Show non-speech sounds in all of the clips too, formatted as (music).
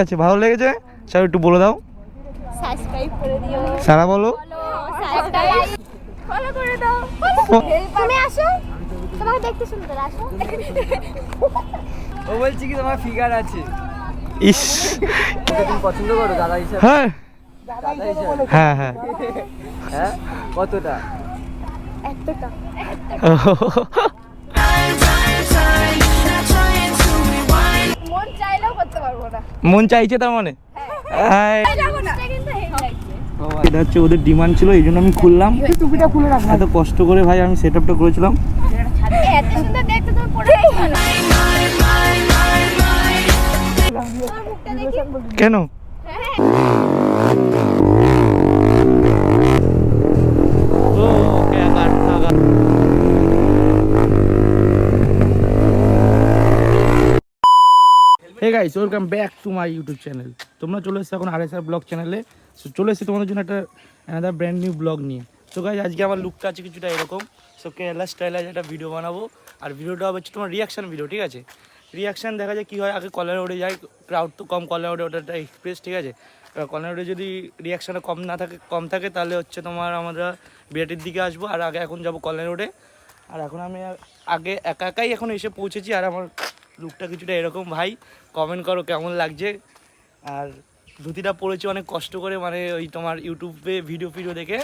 আছে ভালো লেগেছে? স্যার একটু বলে দাও। সাবস্ক্রাইব করে দিও। সারা বলো। সাবস্ক্রাইব ফলো করে দাও। তুমি আসো। তোমাকে দেখতে সুন্দর আসো। ও বলছি কি তোমার ফিগার আছে। ইস। তুমি পছন্দ করো দাদা হিসাবে হ্যাঁ। হ্যাঁ হ্যাঁ। হ্যাঁ কতটা? এতটা। (laughs) মন চাইছে তার মানে? হ্যাঁ। লাগছে এটা হচ্ছে ওদের ডিমান্ড ছিল এই জন্য আমি খুললাম। এত কষ্ট করে ভাই আমি সেট আপটা করেছিলাম কেন? Guys welcome back to my YouTube channel তোমরা চলে এসেছ এখন আর এস আর ব্লগ চ্যানেলে সো চলে এসেছি তোমাদের জন্য একটা অ্যানাদার ব্র্যান্ড নিউ ব্লগ নিয়ে। সো গাইজ আজকে আমার লুকটা আছে কিছুটা এরকম। সো কেরালা স্টাইলে একটা ভিডিও বানাবো। আর ভিডিওটা হচ্ছে তোমার রিয়াকশান ভিডিও ঠিক আছে? রিয়াকশান দেখা যায় কী হয়। আগে কলার ওড়ে যায় ক্রাউড তো কম কলার ওড়ে ওটা একটা এক্সপ্রেস ঠিক আছে? কলার ওড়ে যদি রিয়াকশানটা কম না থাকে, কম থাকে, তাহলে হচ্ছে তোমার আমরা বিরাটির দিকে আসব। আর আগে এখন যাব কলার রোডে আর এখন আমি আগে একা একাই এখন এসে পৌঁছেছি। আর আমার লুকটা কিছুটা এরকম, ভাই। কমেন্ট করো কেমন লাগছে। আর ধুতিটা পরেছি অনেক কষ্ট করে মানে ওই তোমার ইউটিউবে ভিডিও ফিডিও দেখে।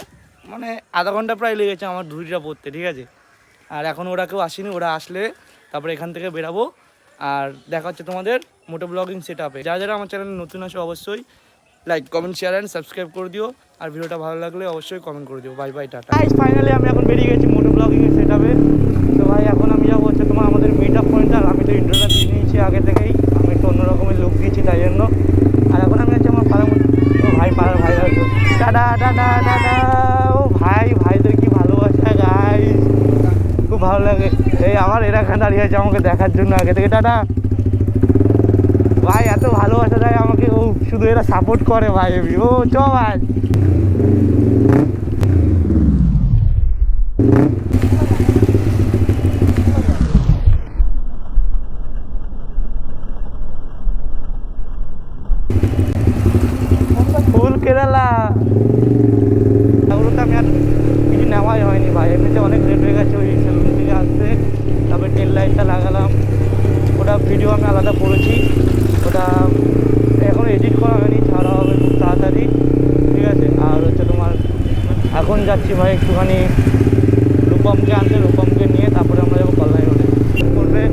মানে আধা ঘণ্টা প্রায় লেগেছে আমার ধুতিটা পরতে, ঠিক আছে? আর এখন ওরা কেউ আসেনি, ওরা আসলে তারপরে এখান থেকে বেরাবো। আর দেখা হচ্ছে তোমাদের মোটো ব্লগিং সেট আপে যারা যারা আমার চ্যানেলে নতুন আছে, অবশ্যই like comment share and subscribe করে দিও। আর ভিডিওটা ভালো লাগলে অবশ্যই কমেন্ট করে দিও। Bye bye tata. ফাইনালি আমি এখন বেরিয়ে গেছি মোটো ব্লগিং সেট আপে তো ভাই এখন আমি যাব হচ্ছে তোমার আমাদের মিট আপ পয়েন্ট আর আমি তো ইন্টারভিউটা দিয়ে নিয়েছি আগে থেকেই। আমি একটু অন্য রকমের লুক দিয়েছি, তাই জন্য। আর এখন আমি হচ্ছে আমার পাড়ার ও ভাই, পাড়ার ভাই টাটা টাটা টাটা ও ভাই, ভাইদের কি ভালোবাসা গাই খুব ভালো লাগে। এই আমার এরা দাঁড়িয়ে আছে আমাকে দেখার জন্য আগে থেকে। টাটা ভাই, এত ভালোবাসা দেয় আমাকে। ও, শুধু এরা সাপোর্ট করে ভাই। ও চ ভাই ফুল কেরালা ওগুলো তো আমি আর কিছু নেওয়াই হয়নি ভাই এমনিতে অনেক লেট হয়ে গেছে ওই সেলুন থেকে আসতে তারপরে টেল লাইটটা লাগালাম ওটা ভিডিও আমি আলাদা করেছি ওটা এখন এডিট করা হয়নি ছাড়া হবে খুব তাড়াতাড়ি ঠিক আছে আর হচ্ছে তোমার এখন যাচ্ছি ভাই একটুখানি রূপমকে আনতে রূপমকে নিয়ে তারপরে আমরা যাব কল্যাণী রোডে করবে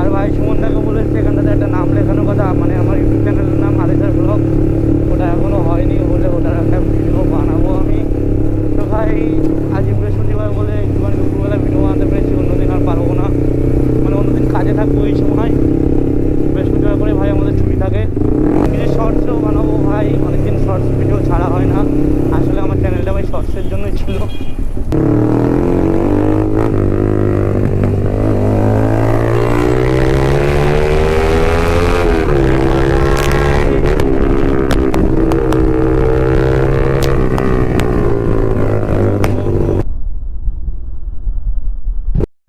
আর ভাই সুমনদাকে বলে এসছে এখানটাতে একটা নাম লেখানোর কথা মানে আমার ইউটিউব চ্যানেলের নাম আলিসার ব্লগ ওটা এখনও হয়নি বলে ওটার একটা ভিডিও বানাবো আমি তো ভাই আজ বৃহস্পতিবার বলে একটুখানি দুপুরবেলা ভিডিও বানাতে পেরেছি অন্যদিন আর পারব না মানে অন্যদিন কাজে থাকব এই সময় বৃহস্পতিবার করে ভাই আমাদের ছুটি থাকে কিছু শর্টসও বানাবো ভাই অনেকদিন শর্টস ভিডিও ছাড়া হয় না আসলে আমার চ্যানেলটা ভাই শর্টসের জন্যই ছিল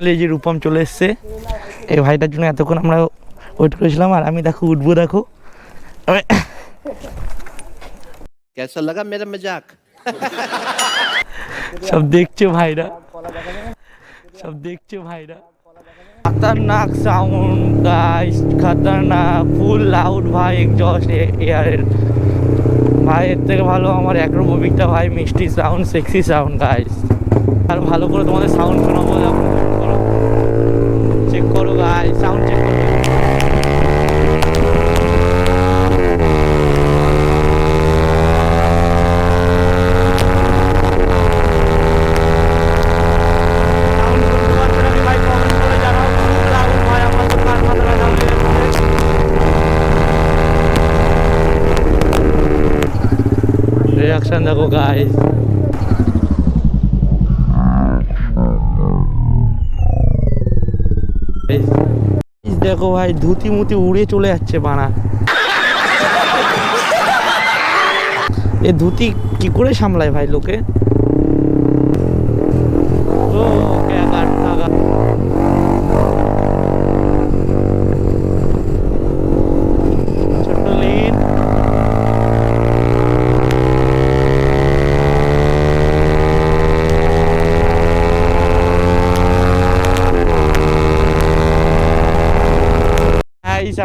এই যে রূপম চলে এসছে এই ভাইটার জন্য এতক্ষণ আমরা ওয়েট করেছিলাম আর আমি দেখো উঠবো দেখো আমি- कैसा लगा मेरा मजाक সব দেখছে ভাইরা সব দেখছে ভাইরা খতরনাক সাউন্ড গাইস খতরনাক ফুল লাউড ভাই এক্সজস্ট এয়ারের ভাই এর থেকে ভালো আমার অ্যাক্রোমোবিকটা ভাই মিষ্টি সাউন্ড সেক্সি সাউন্ড গাইস আর ভালো করে তোমাদের সাউন্ড শোনাবো হয়ে যাচ্ছে রিয়াকশন দেখো গাইস দেখো ভাই, ধুতি মুতি উড়ে চলে যাচ্ছে বানা এ ধুতি কি করে সামলায় ভাই লোকে?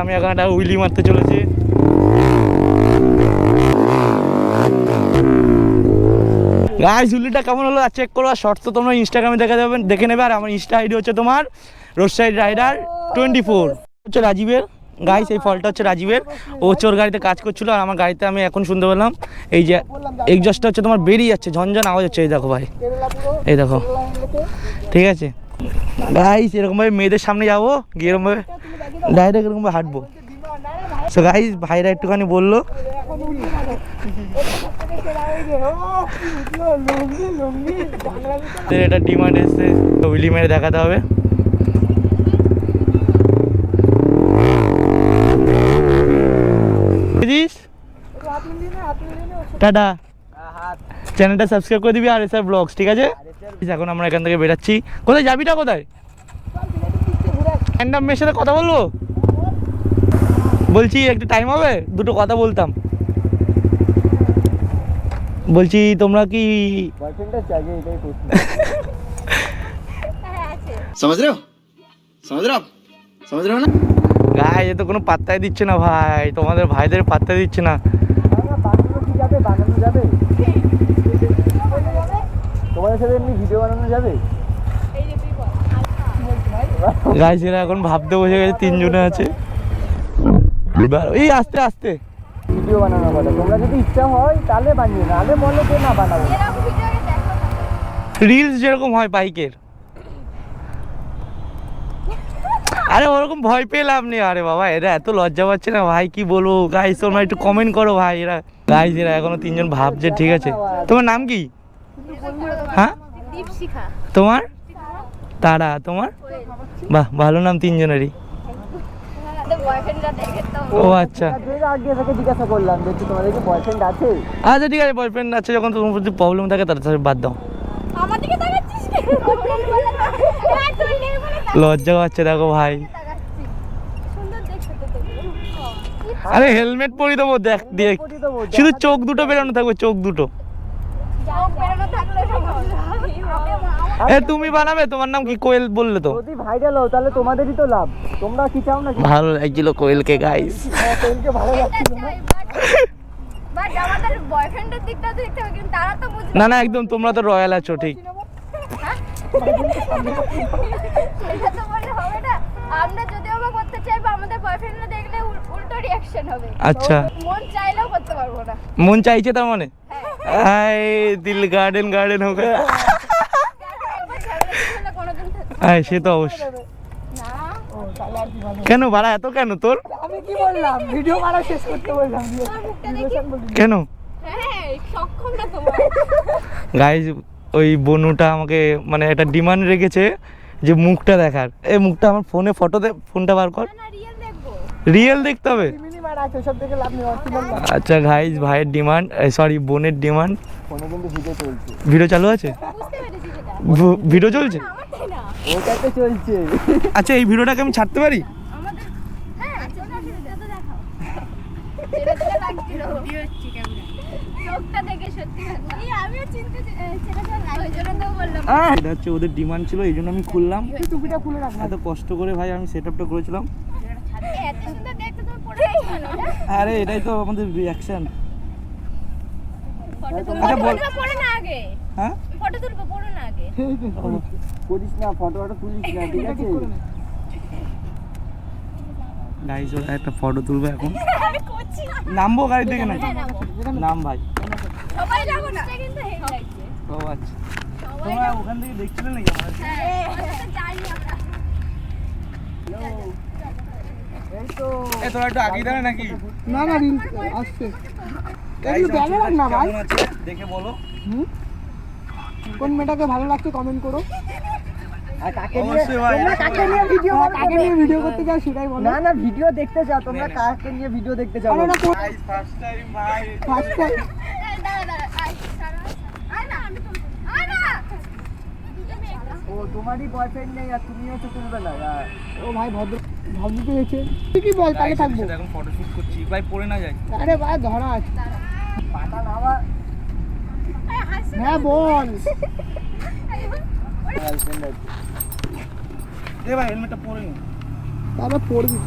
আমি এখন একটা উইলি মারতে চলেছি। গাইস উইলিটা কেমন হলো? আর চেক করো, আর শর্টস তো তোমরা ইনস্টাগ্রামে দেখা যাবেন দেখে নেবে। আর আমার ইনস্টা আইডি হচ্ছে তোমার road side rider twenty four হচ্ছে রাজীবের। গাইস এই ফলটা হচ্ছে রাজীবের। ও ওর গাড়িতে কাজ করছিল, আর আমার গাড়িতে আমি এখন শুনতে পেলাম, এই যে এক্সজস্টটা হচ্ছে তোমার বেরিয়ে যাচ্ছে, ঝনঝন আওয়াজ হচ্ছে, এই দেখো ভাই। এই দেখো। ঠিক আছে? গাইস এরকমভাবে মেয়েদের সামনে যাব গিয়ে এরকমভাবে ডাইরেক্ট এরকমভাবে হাঁটবো। সো গাইস ভাইরা একটুখানি বলল। এটা ডিমান্ড এসছে উইলি মেরে দেখাতে হবে। টাটা। চ্যানেলটা সাবস্ক্রাইব করে দিবি আর এসআর ব্লগস ঠিক আছে? এখন আমরা এখান থেকে বেরাচ্ছি। কোথায় যাবি না কোথায়? র্যান্ডাম মেয়ের সাথে কথা বলব? বলছি একটু টাইম হবে? দুটো কথা বলতাম। বলছি তোমরা কি গায়ে এ তো কোনো পাত্তাই দিচ্ছে না ভাই। তোমাদের ভাইদের পাত্তা দিচ্ছে না। যাবে? তোমাদের সাথে এমনি ভিডিও বানানো যাবে? এখন ভাবতে বসে গেছে তিনজনে আছে। এই আস্তে আস্তে। ভিডিও বানানো কথা। তোমরা যদি ইচ্ছা হয় তাহলে বানিয়ে নাহলে বলো যে না বানাবো। রিলস যেরকম হয় বাইকের। আরে ওরকম ভয় পেলাম নি আরে বাবা এরা এত লজ্জা পাচ্ছে না। ভাই কি বলব? গাইস তোমরা একটু কমেন্ট করো ভাই। এরা গাইস এরা এখনও তিনজন ভাবছে ঠিক আছে। তোমার নাম কি? হ্যাঁ? তোমার? তারা, তোমার? বাহ, ভালো নাম তিনজনেরই। ও আচ্ছা। আচ্ছা ঠিক আছে বয়ফ্রেন্ড আছে, যখন তোমার যদি প্রবলেম থাকে তার বাদ দাও। লজ্জা পাচ্ছে, দেখো ভাই। আরে হেলমেট পরি দেবো দেখ দেখ। শুধু চোখ দুটো বেরোনো থাকবে, চোখ দুটো যাও বেরোনো থাকলে সব এ তুমি বানাবে? তোমার নাম কি? কোয়েল বললে তো। যদি ভাইরাল হও তাহলে তোমাদেরই তো লাভ। তোমরা কি চাও না ভালো লাগছিল কোয়েলকে গাইস হ্যাঁ, কোয়েলকে ভালো লাগছিল। না বাট আমাদের বয়ফ্রেন্ডের দিকটা দেখতে হবে কিন্তু তারা তো বুঝবে না না একদম তোমরা তো রয়্যাল আছো ঠিক। এটা তো বলে হবে না বা আমাদের বয়ফ্রেন্ডরা দেখলে উল্টো রিয়াকশন হবে আচ্ছা। মন চাইলেও করতে পারব না। মন চাইছে তার মানে? আই দিল গার্ডেন গার্ডেন হোক আয় সে তো অবশ্যই। কেন বাড়া এত কেন তোর? আমি কি বললাম? ভিডিও বানা শেষ করতে বললাম। কেন? হ্যাঁ গাইজ ওই বনুটা আমাকে মানে একটা ডিমান্ড রেখেছে যে মুখটা দেখার। এই মুখটা আমার ফোনে ফটো দে ফোনটা বার কর। না না রিয়েল দেখব। রিয়েল দেখতে হবে। আচ্ছা গাইজ ভাইয়ের ডিমান্ড সরি বোনের ডিমান্ড ভিডিও চালু আছে? ভিডিও চলছে? আচ্ছা এই ভিডিওটাকে আমি ছাড়তে পারি? ওদের ডিমান্ড ছিল, এই জন্য আমি খুললাম। এত কষ্ট করে ভাই আমি সেট আপটা করেছিলাম এই এত সুন্দর দেখতে তুমি পড়ে আছো কেন আরে এটাই তো আমাদের রিয়াকশন ফটো তুলবো আচ্ছা, না হ্যাঁ? ফটো তুলবো পড়ো না আগে। করিস না ফটো ফটো তুলিস না ঠিক আছে? গাইজ ওরা একটা ফটো তুলবে এখন। (laughs) আমি করছি না। নামবো গাড়ি থেকে নাকি? হ্যাঁ, নাম ভাই। সবাই যাব না ও আচ্ছা। তোমরা ওখান থেকে দেখছিলে নাকি? আমার হ্যাঁ আমরা। এই তো একটু আগিয়ে দাঁড়া নাকি? না না রিল আসছে। একটু ব্যাগে রাখ না ভাই। দেখে বলো। কোন মেয়েটাকে ভালো লাগছে কমেন্ট করো। আর কাকে নিয়ে তোমরা কাকে নিয়ে ভিডিও কাকে নিয়ে ভিডিও করতে চাও সেটাই বলো। না না ভিডিও দেখতে চাও তোমরা কাকে নিয়ে ভিডিও দেখতে চাও ফার্স্ট টাইম ভাই। ফার্স্ট টাইম এই, দাঁড়া দাঁড়া আয় সারা আয় না আমি তুলবো আয় না তুমি একটা ও তোমারই বয়ফ্রেন্ড নেই আর তুমি হচ্ছে তুলবে না ও ভাই ভদ্র ভদ্র তো হয়েছে। তুই কি বল তাহলে থাকব। এখন ফটো শুট করছি। ভাই পড়ে না যায় আরে ভাই ধরা আছে। পাতা নামা। হ্যাঁ বল। এ ভাই হেলমেটটা পরে নি। তাহলে পড়বি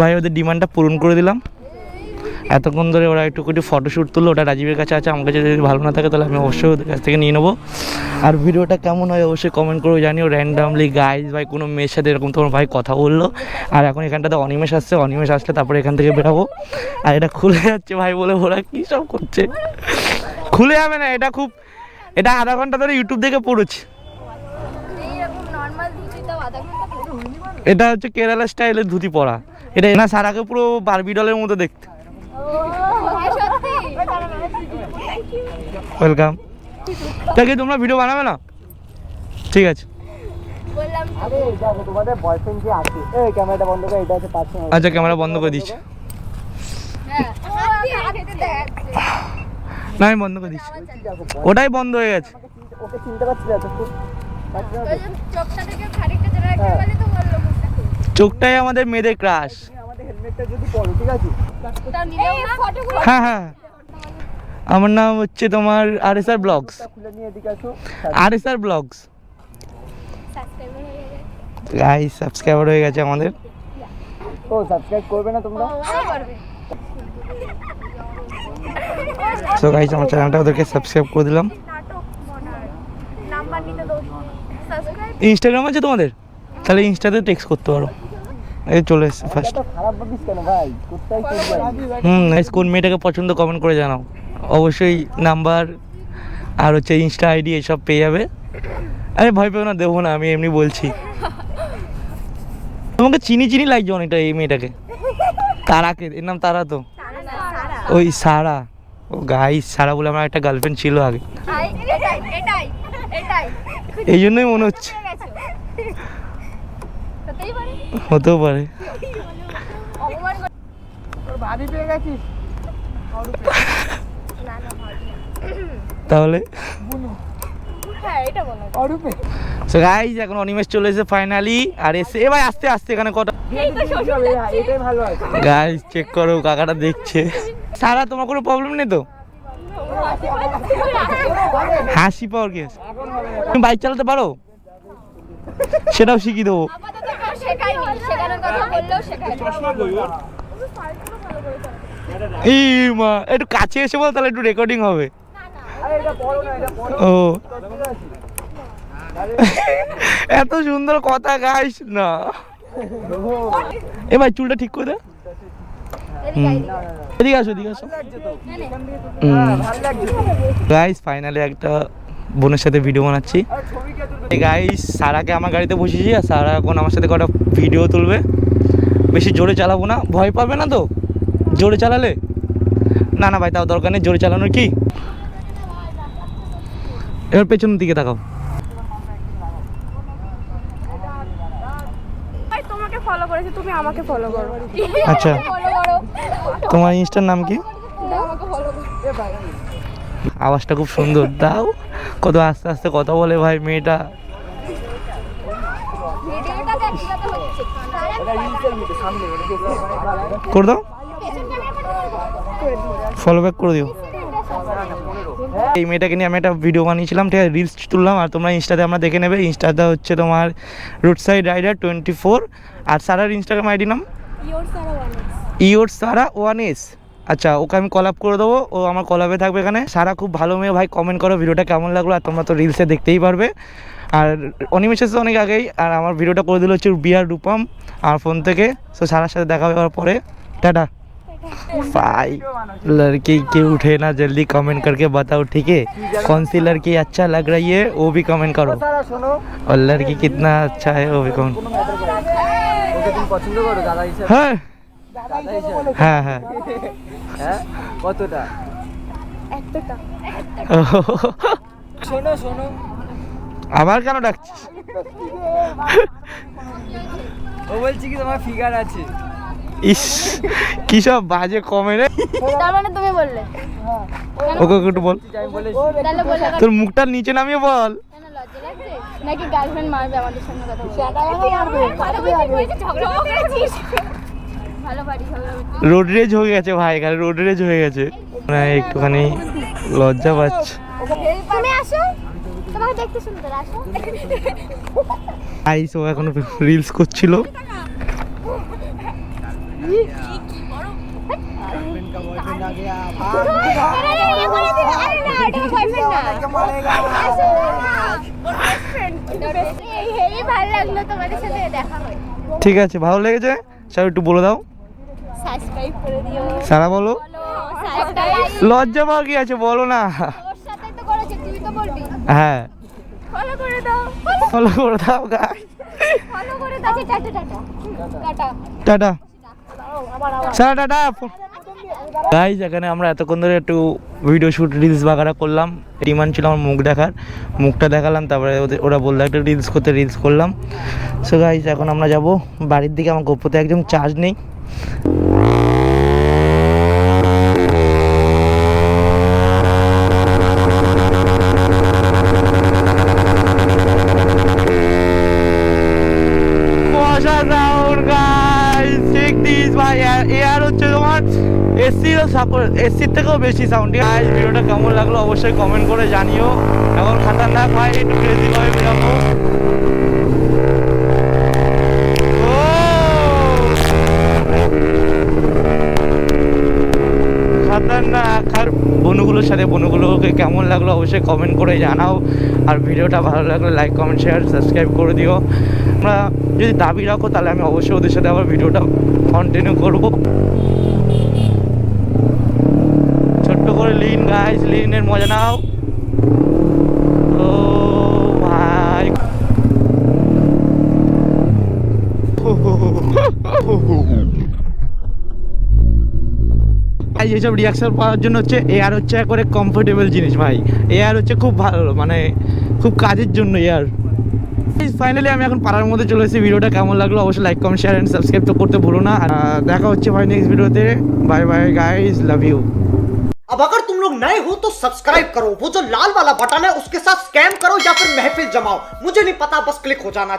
ভাই ওদের ডিমান্ডটা পূরণ করে দিলাম। এতক্ষণ ধরে ওরা একটু একটু ফটোশ্যুট তুললো, ওটা রাজীবের কাছে আছে, আমার কাছে যদি ভালো না থাকে তাহলে আমি অবশ্যই ওদের কাছ থেকে নিয়ে নেব। আর ভিডিওটা কেমন হয় অবশ্যই কমেন্ট করে জানিও র্যান্ডামলি গাইজ ভাই কোনো মেয়ের সাথে এরকম তোমার ভাই কথা বলল। আর এখন এখানটাতে অনিমেষ আসছে, অনিমেষ আসলে তারপরে এখান থেকে বেরাবো আর এটা খুলে যাচ্ছে ভাই বলে ওরা কী সব করছে? খুলে যাবে না, এটা খুব, এটা আধা ঘণ্টা ধরে ইউটিউব থেকে পড়েছি। এটা হচ্ছে কেরালা স্টাইলের ধুতি পরা। এটা না, সারাকে পুরো বারবি ডলের মতো দেখতে। ওয়েলকাম তাকে তোমরা ভিডিও বানাবে না ঠিক আছে তো। আচ্ছা ক্যামেরা বন্ধ করে দিচ্ছি না আমি বন্ধ করে দিচ্ছি ওটাই বন্ধ হয়ে গেছে ওকে চিনতে পারছি না তো তো? তো। চোখটাই আমাদের মেয়েদের ক্রাশ হেলমেটটা যদি পরো ঠিক আছে? তা নিলেও না? ফটোগুলো হ্যাঁ হ্যাঁ। আমার নাম হচ্ছে তোমার আর এস আর ব্লগস। তা খুলে নিয়ে এদিকে আসো। আর এস আর ব্লগস হয়ে গাইস সাবস্ক্রাইবার হয়ে গেছে আমাদের। ও সাবস্ক্রাইব করবে না তোমরা? সো গাইস আমার চ্যানেলটা ওদেরকে সাবস্ক্রাইব করে দিলাম। ইনস্টাগ্রাম আছে তোমাদের? তাহলে ইনস্টাতে টেক্সট করতে পারো। এই চলে এসছে ফার্স্ট তো খারাপ ভাবিস কেন ভাই? হুম কোন মেয়েটাকে পছন্দ কমেন্ট করে জানাও। অবশ্যই নাম্বার আর হচ্ছে ইনস্টা আইডি এসব পেয়ে যাবে। আরে ভয় পেও না দেবো না আমি এমনি বলছি। তোমাকে চিনি চিনি লাগছে অনেকটা এই মেয়েটাকে। তারাকে এর নাম তারা তো। ওই সারা। ও গাইস সারা বলে আমার একটা গার্লফ্রেন্ড ছিল আগে। এই জন্যই মনে হচ্ছে খুঁজে গেছো হতেই পারে হতেও পারে। তাহলে? গাইস এখন অনিমেষ চলে এসে ফাইনালি আর এসে এ ভাই, আস্তে আস্তে এখানে কটা গাইস চেক করো, কাকাটা দেখছে। সারা, তোমার কোনো প্রবলেম নেই তো? হাসি পাওয়ার কি তুমি বাইক চালাতে পারো? সেটাও শিখিয়ে দেবো। শেখায়নি শেখানোর কথা বললেও শেখায়নি। এই মা একটু কাছে এসে বল তাহলে একটু রেকর্ডিং হবে। আরে এটা পড়ো না এটা পড়ো ও। এত সুন্দর কথা গাইস না। এ ভাই চুলটা ঠিক করে দে। এদিকে আয়, এদিকে আসো এদিকে আসো। লাগছে তো। হুম। ভালো লাগছে। গাইস ফাইনালি একটা বোনের সাথে ভিডিও বানাচ্ছি। গাইস সারাকে আমার গাড়িতে বসেছি আর সারা এখন আমার সাথে কটা ভিডিও তুলবে। বেশি জোরে চালাবো না ভয় পাবে না তো? জোরে চালালে? না না ভাই তাও দরকার নেই জোরে চালানোর কি? এবার পেছনের দিকে তাকাও। ফলো করেছে তুমি আমাকে ফলো করো। আচ্ছা। তোমার ইনস্টার নাম কি? আওয়াজটা খুব সুন্দর দাও। কত আস্তে আস্তে কথা বলে ভাই মেয়েটা। করে দাও। ফলো ব্যাক করে দিও। এই মেয়েটাকে নিয়ে আমি একটা ভিডিও বানিয়েছিলাম ঠিক আছে? রিলস তুললাম আর তোমরা ইনস্টাতে আমরা দেখে নেবে। ইনস্টাতে হচ্ছে তোমার route side rider twenty four আর সারার ইনস্টাগ্রাম আইডি নাম ইওর সারা ওয়ান এস আচ্ছা ওকে আমি কলাপ করে দেবো ও আমার কলাপে থাকবে এখানে সারা খুব ভালো মেয়ে ভাই কমেন্ট করো ভিডিওটা কেমন লাগলো আর তোমরা তো রিলসে দেখতেই পারবে আর অনিমেষ এসে অনেক আগেই আর আমার ভিডিওটা করে দিল হচ্ছে বিয়ার রূপম আমার ফোন থেকে সো সারার সাথে দেখা হওয়ার পরে টাটা भाई लड़की क्यों उठे ना जल्दी कमेंट करके बताओ ठीक है कौन सी लड़की अच्छा लग रही है वो भी कमेंट करो সারা শোনো और लड़की कितना अच्छा है वो भी कमेंट কোনো হ্যাঁ হ্যাঁ।, হ্যাঁ? শোনো শোনো। আবার কেন ডাকছিস? ও বলছি কি তোমার ফিগার আছে। ইস কি সব বাজে কমে রে। তার মানে তুমি বললে। হ্যাঁ। ওকে একটু বল। তোর মুখটা নিচে নামিয়ে বল। নাকি গার্লফ্রেন্ড মারবে আমাদের সামনে কথা বলে রোড রেজ হয়ে গেছে ভাই এখানে রোড রেজ হয়ে গেছে। না একটুখানি লজ্জা পাচ্ছে। তুমি আসো। তোমার আমাকে দেখতে সুন্দর আসো। আইস ও এখন রিলস করছিল। ঠিক আছে ভালো লেগেছে? স্যার একটু বলে দাও। সাবস্ক্রাইব করে দিও। সারা বলো। লজ্জা পাওয়ার কি আছে? বলো না। ওর সাথে তো করেছে তুই তো বলবি। হ্যাঁ। ফলো করে দাও। ফলো করে দাও গাই ফলো করে দাও। আচ্ছা টাটা টাটা। টাটা। টাটা। আবার আবার সারা টাটা। গাইজ এখানে আমরা এতক্ষণ ধরে একটু ভিডিও শুট রিলস বাগারা করলাম। ডিমান্ড ছিল আমার মুখ দেখার। মুখটা দেখালাম তারপরে ওদের ওরা বলল একটা রিলস করতে রিলস করলাম। সো গাইজ এখন আমরা যাব। বাড়ির দিকে আমার গোপ্রতে একদম চার্জ নেই। অসাধারণ গাইস চেক দিস ভাই এয়ার হচ্ছে তোমার এসির সাপোর্ট এসির থেকেও বেশি সাউন্ড গাইস ভিডিওটা কেমন লাগল অবশ্যই কমেন্ট করে জানিও। এখন খাতারনাক, ভাই, একটু ক্রেজি ভাবে বেরাবো ও! খাতারনাক আর বন্ধুগুলোর সাথে, বন্ধুগুলোকে কেমন লাগল অবশ্যই কমেন্ট করে জানাও। আর ভিডিওটা ভালো লাগলে লাইক কমেন্ট শেয়ার সাবস্ক্রাইব করে দিও। আমরা যদি দাবি রাখো, তাহলে আমি অবশ্যই ওদের সাথে আবার ভিডিওটা কন্টিনিউ করব। ছোট্ট করে লিন গাইজ লিনের মজা নাও। এই যেসব রিয়াকশন পাওয়ার জন্য হচ্ছে এয়ার হচ্ছে একবারে কমফোর্টেবল জিনিস ভাই এয়ার হচ্ছে খুব ভালো মানে খুব কাজের জন্য এয়ার ফাইনালি আমি এখন পাড়ার মধ্যে চলে এসেছি ভিডিওটা কেমন লাগলো অবশ্যই like comment share and subscribe তো করতে ভুলো না আর, আহ, দেখা হচ্ছে ভাই নেক্সট ভিডিওতে bye bye guys love you अब अगर तुम लोग नए हो तो सब्सक्राइब करो वो जो लाल वाला बटन है उसके साथ स्कैम करो या फिर महफिल जमाओ मुझे नहीं पता बस क्लिक हो जाना